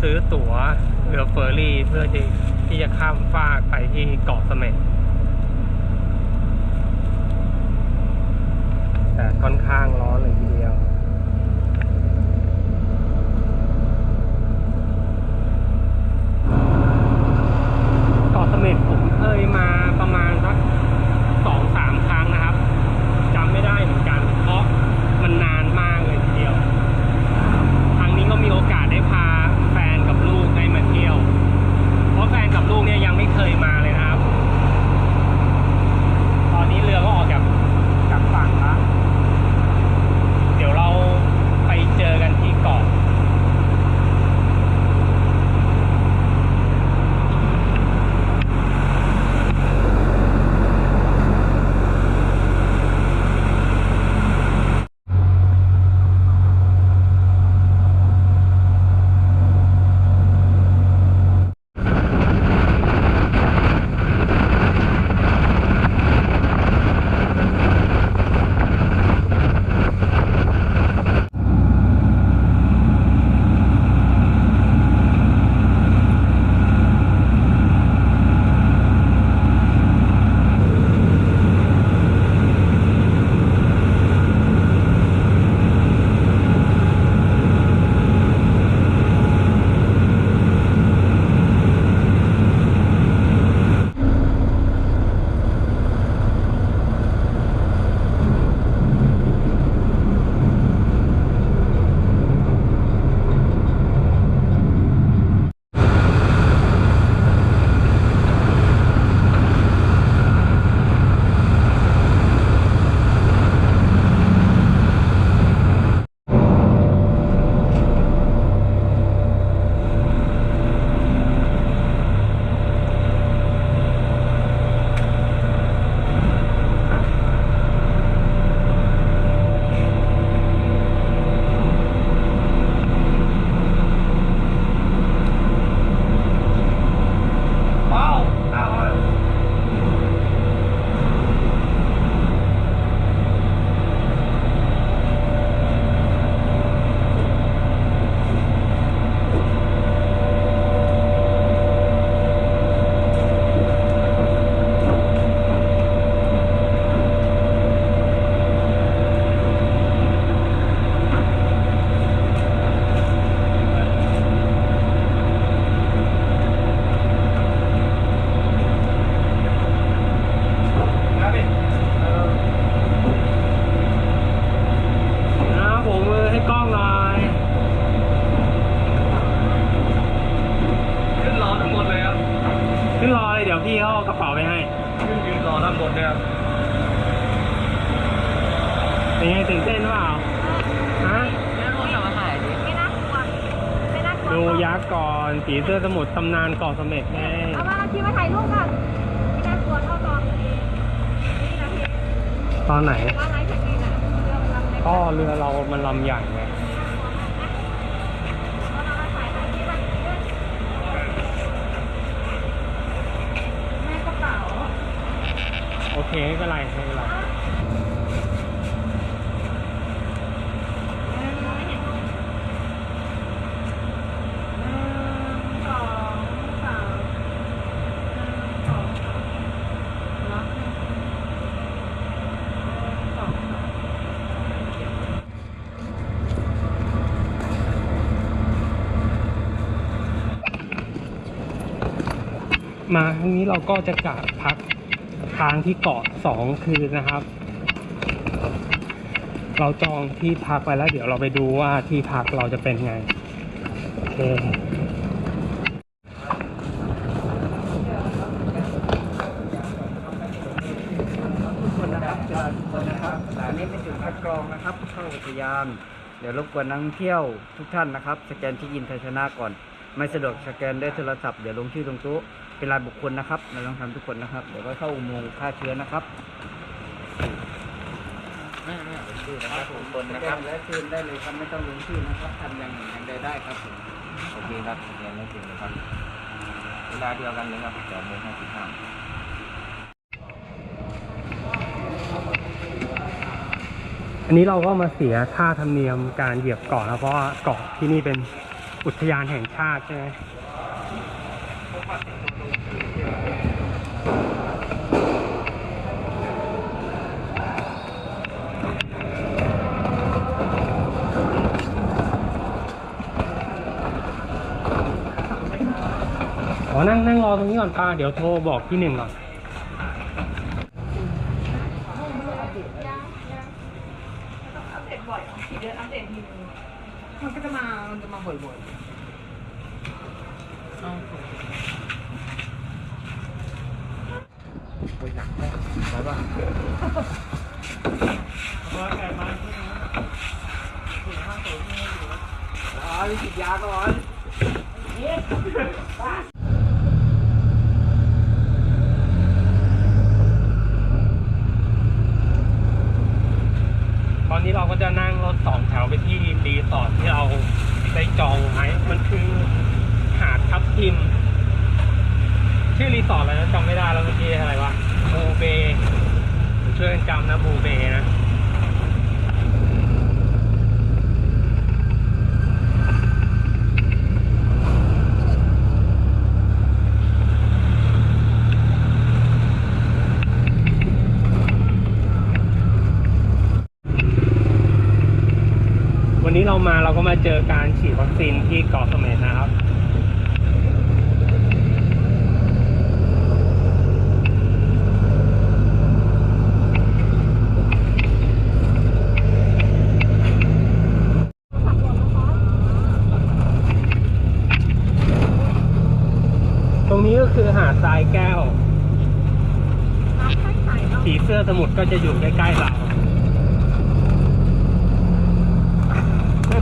ซื้อตั๋วเรือเฟอร์รี่เพื่อที่ที่จะข้ามฟากไปที่เกาะเสม็ดแต่ค่อนข้างร้อนเลยทีเดียวเกาะเสม็ดผมเคยมา พี่เขาเอากระเป๋าไปให้ยืนรอด้านบนเนี่ยครับเป็นไงตื่นเต้นหรือเปล่าฮะแล้วรถจะมาถ่ายดิไม่น่ากลัวไม่น่ากลัวดูยักษ์ก่อนผีเสื้อสมุทรตำนานเกาะเสม็ดไงเอามาเราคิดมาถ่ายรูปก่อนไม่น่ากลัวเท่าตอนนี่นะพี่ตอนไหนว่าไลฟ์แท็กซี่น่ะเรือมันลำเล็กก็เรือเรามันลำใหญ่ไง ตอนเราถ่ายถ่ายคลิปอะแม่กระเป๋า โอ เคไม่เป็นไรไม่เป็นไรสองสามสองสามแล้วสองสามมาครั้งนี้เราก็จะกะพัก ทางที่เกาะสองคืนนะครับ เราจองที่พักไปแล้ว เดี๋ยวเราไปดูว่าที่พักเราจะเป็นไงโอเคทุกคนนะครับเจริญทุกคนะครับอันนี้เป็นจุดคัดกรองนะครับเข้าอุทยาน เดี๋ยวรบกวนนักท่องเที่ยวทุกท่านนะครับ สแกนที่ยินไทยชนะก่อน ไม่สะดวกสแกนด้วยโทรศัพท์ เดี๋ยวลงชื่อตรงตู้ เป็นรายบุคคลนะครับเราต้องทำทุกคนนะครับ เดี๋ยวก็เข้าอุโมงค์ฆ่าเชื้อนะครับไม่ไม่เอาชื่อนะครับทุกคนสนะแกครับนและคืนได้เลยครับไม่ต้องลงชื่อนะครับทำอย่างหนึ่งอย่างใดได้ครับผมโอเคครับเรียนไม่ถึงนะครับเวลาเดียวกันเลยครับสองโมงห้าสิบห้าอันนี้เราก็มาเสียค่าธรรมเนียมการเหยียบเกาะนะเพราะว่าเกาะที่นี่เป็นอุทยานแห่งชาติใช่ไหม ขอนั่งนั่งรอตรงนี้ก่อนป้าเดี๋ยวโทรบอกพี่หนึ่งก่อนมันก็จะมา มันจะมาบ่อยๆ ไปหนักไหมไปป่ะอ๋อมีฉีดยาก่อน ตอนนี้เราก็จะนั่งรถสองแถวไปที่รีสอร์ทที่เราได้จองไว้ มันคือหาดทับทิม ชื่อรีสอร์ทอะไรนะจำไม่ได้แล้วเมื่อกี้อะไรวะบูเบช่วยกันจำนะบูเบนะ วันนี้เรามาเราก็มาเจอการฉีดวัคซีนที่เกาะเสม็ดนะครับตรงนี้ก็คือหาดทรายแก้วน้ำใสๆเนาะผีเสื้อสมุทรก็จะอยู่ใกล้ๆเรา อ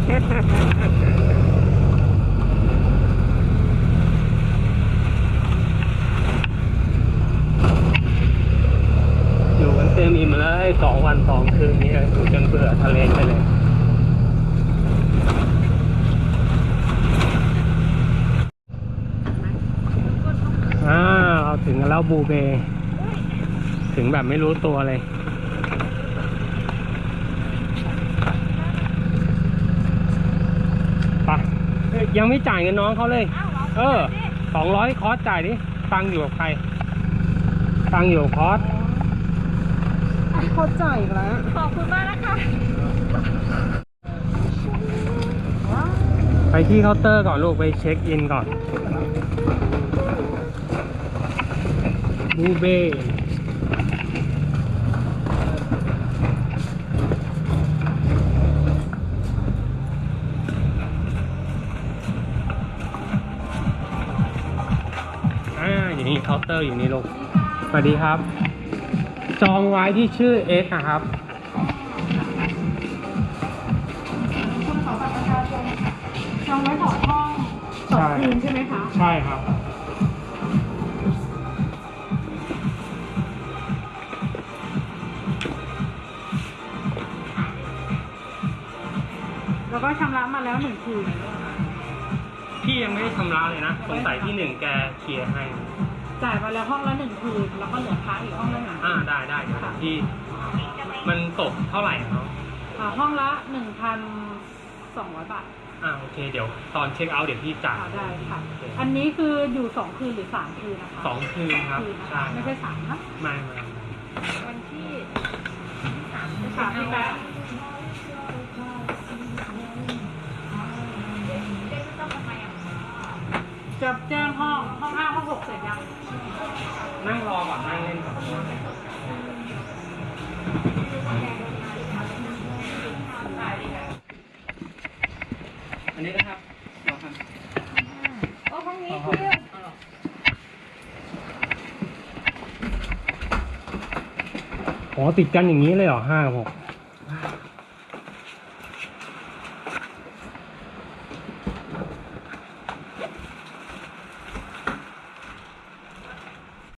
ยู่กันเต็มอิ่มเลยสองวันสองคืนนี้อยู่จนเบื่อทะเลไปเลยอ่าเราถึงแล้วบูเบ ถึงแบบไม่รู้ตัวเลย ไปเอ้ ยยังไม่จ่ายเงินน้องเขาเลยอ้าวเหรอเออสองร้อยคอร์สจ่ายดิตังค์อยู่กับใคร ตังค์อยู่กับคอร์สเขาจ่ายแล้ว ขอบคุณมากนะคะไปที่เคาน์เตอร์ก่อนลูกไปเช็คอินก่อนบูเบ นี้เขาเตอร์อยู่นี่ลูก สวัสดีครับ จองไว้ที่ชื่อ X นะครับ คุณขอบัตรประชาชนจองไว้สองห้องสองคืนใช่ไหมคะใช่ครับ แล้วก็ชำระมาแล้วหนึ่งคืน พี่ยังไม่ได้ชำระเลยนะสงสัยที่หนึ่งแกเคลียร์ให้ จ่ายไปแล้วห้องละหนึ่งคืนแล้วก็เหลือค้างอีกห้องละหนึ่งอ่าได้ได้เดี๋ยวพี่มันตกเท่าไหร่ครับอ่าห้องละหนึ่งพันสองร้อยบาทอ่าโอเคเดี๋ยวตอนเช็คเอาท์เดี๋ยวพี่จ่ายอ่าได้ค่ะ โอเคอันนี้คืออยู่สองคืนหรือสามคืนนะคะสองคืนครับคืนนะใช่คะไม่ใช่สามนะ ไม่ไม่ วันที่สามสามที่แปดจะแจ้งห้องห้องห้าห้องหกเสร็จยัง นั่งรอก่อนนั่งเล่นก่อนอันนี้นะครับรอครับโอ้ห้องนี้คืออ๋อติดกันอย่างนี้เลยเหรอห้าหก